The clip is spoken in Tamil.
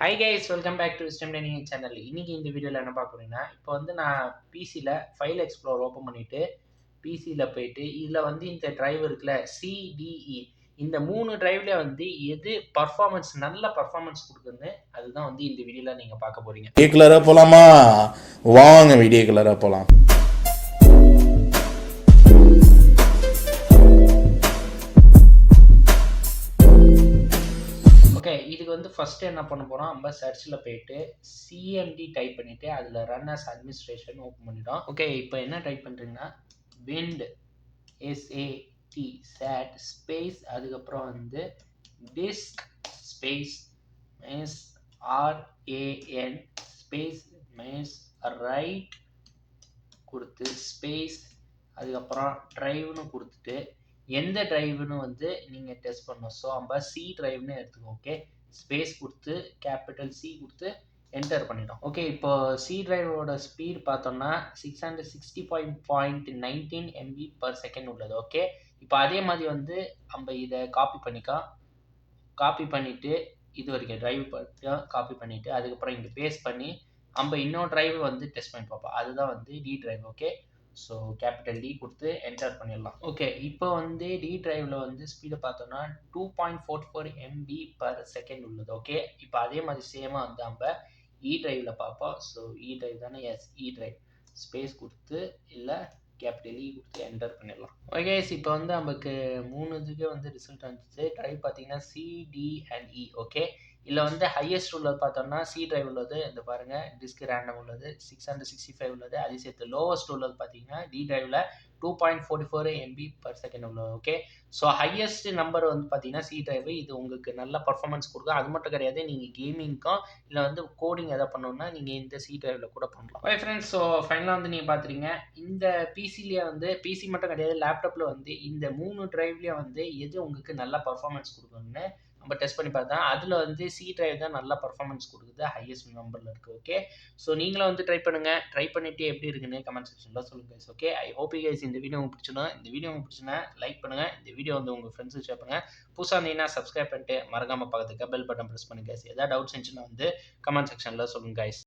Hi guys welcome back to wisdom learning channel இன்றைக்கி இந்த வீடியோவில் என்ன பார்க்க போறீங்கன்னா இப்போ வந்து நான் பிசியில் ஃபைல் எக்ஸ்ப்ளோர் ஓப்பன் பண்ணிவிட்டு பிசியில் போயிட்டு இதில் வந்து இந்த டிரைவ் இருக்குல்ல சிடிஇ இந்த மூணு டிரைவ்ல வந்து எது பர்ஃபார்மன்ஸ் நல்ல பர்ஃபார்மன்ஸ் கொடுக்குதுன்னு அதுதான் வந்து இந்த வீடியோவில் நீங்கள் பார்க்க போறீங்க. வீடியோ கலராக போகலாமா வாங்க வீடியோ கலராக போகலாம் இதுக்கு வந்து ஃபஸ்ட்டு என்ன பண்ண போகிறோம் நம்ம சர்ச்சில் போயிட்டு சிஎம்டி டைப் பண்ணிவிட்டு அதில் ரன் அஸ் அட்மினிஸ்ட்ரேஷன் ஓப்பன் பண்ணிட்டோம் ஓகே இப்போ என்ன டைப் பண்ணுறீங்கன்னா விண்ட் எஸ்ஏடி சேட் ஸ்பேஸ் அதுக்கப்புறம் வந்து disk space minus R A N space minus write கொடுத்து ஸ்பேஸ் அதுக்கப்புறம் ட்ரைவ்னு கொடுத்துட்டு எந்த டிரைவ்னு வந்து நீங்கள் டெஸ்ட் பண்ணணும்? ஸோ நம்ம சி டிரைவ்னு எடுத்துக்கோங்க ஓகே ஸ்பேஸ் கொடுத்து கேபிட்டல் சி கொடுத்து என்டர் பண்ணிட்டோம். ஓகே இப்போ சி டிரைவோட ஸ்பீட் பார்த்தோம்னா six hundred sixty five point nineteen MB per second உள்ளது. ஓகே இப்போ அதே மாதிரி வந்து நம்ம இதை காப்பி பண்ணிக்கலாம் காப்பி பண்ணிவிட்டு இது வரைக்கும் டிரைவ் காப்பி பண்ணிவிட்டு அதுக்கப்புறம் இங்கே பேஸ்ட் பண்ணி நம்ம இன்னொரு டிரைவ் வந்து டெஸ்ட் பண்ணி பார்ப்போம். அதுதான் வந்து D drive okay so capital D கொடுத்து என்டர் பண்ணிடலாம். ஓகே இப்போ வந்து டி டிரைவில் வந்து ஸ்பீடை பார்த்தோம்னா two point four four MB per second உள்ளது. ஓகே இப்போ அதே மாதிரி சேமாக வந்து நம்ம e இ டிரைவில் பார்ப்போம். ஸோ இ டிரைவ் தானே? எஸ் இ டிரைவ் ஸ்பேஸ் கொடுத்து இல்லை கேபிட்டல் இ e கொடுத்து என்டர் பண்ணிடலாம். ஓகே இப்போ வந்து நமக்கு மூணு இதுக்கு வந்து ரிசல்ட் வந்துச்சு. டிரைவ் பார்த்தீங்கன்னா சிடி அண்ட் இ ஓகே இதில் வந்து ஹையஸ்ட் உள்ளது பார்த்தோம்னா சி டிரைவ் உள்ளது. இந்த பாருங்க டிஸ்க் ரேண்டம் உள்ளது சிக்ஸ் ஹண்ட்ரட் சிக்ஸ்டி ஃபைவ் உள்ளது. அதே சேர்த்து லோவஸ்ட் உள்ளது பார்த்தீங்கன்னா D டிரைவில் two point forty four MB per second உள்ளது ஓகே ஸோ ஹையஸ்ட் நம்பர் வந்து பார்த்தீங்கன்னா சி டிரைவ் இது உங்களுக்கு நல்ல பர்ஃபார்மன்ஸ் கொடுக்கும். அது மட்டும் கிடையாது நீங்கள் கேமிங்க்கும் இல்லை வந்து கோடிங் எதாவது பண்ணணும்னா நீங்கள் இந்த சி டிரைவில் கூட பண்ணலாம். ஓகே ஃப்ரெண்ட்ஸ் ஸோ ஃபைனலாக வந்து நீங்கள் பார்த்துறீங்க இந்த பிசிலேயே வந்து பிசி மட்டும் கிடையாது லேப்டாப்பில் வந்து இந்த மூணு டிரைவ்லேயே வந்து எது உங்களுக்கு நல்ல பர்ஃபார்மன்ஸ் கொடுக்கும்னு நம்ம டெஸ்ட் பண்ணி பார்த்தா அதில் வந்து சி ட்ரைவ் தான் நல்லா பர்ஃபார்மன்ஸ் கொடுக்குது ஹையஸ்ட் நம்பரில் இருக்குது ஓகே ஸோ நீங்களும் வந்து ட்ரை பண்ணுங்கள் ட்ரை பண்ணிவிட்டு எப்படி இருக்குன்னு கமெண்ட் செக்ஷனில் சொல்லுங்கள் guys okay I hope guys இந்த வீடியோ உங்களுக்கு பிடிச்சினா இந்த வீடியோ உங்களுக்கு பிடிச்சினா லைக் பண்ணுங்கள் இந்த வீடியோ வந்து உங்கள் ஃப்ரெண்ட்ஸுக்கு ஷேர் பண்ணுங்கள் புதுசாக இருந்தீங்கன்னா சப்ஸ்கிரைப் பண்ணிட்டு மறக்காமல் பக்கத்துக்கு பெல் பட்டன் ப்ரெஸ் பண்ணுங்க கைஸ் எதாவது டவுட்ஸ் இருந்துச்சுன்னா வந்து கமெண்ட் செக்ஷனில் சொல்லுங்கள் கைஸ்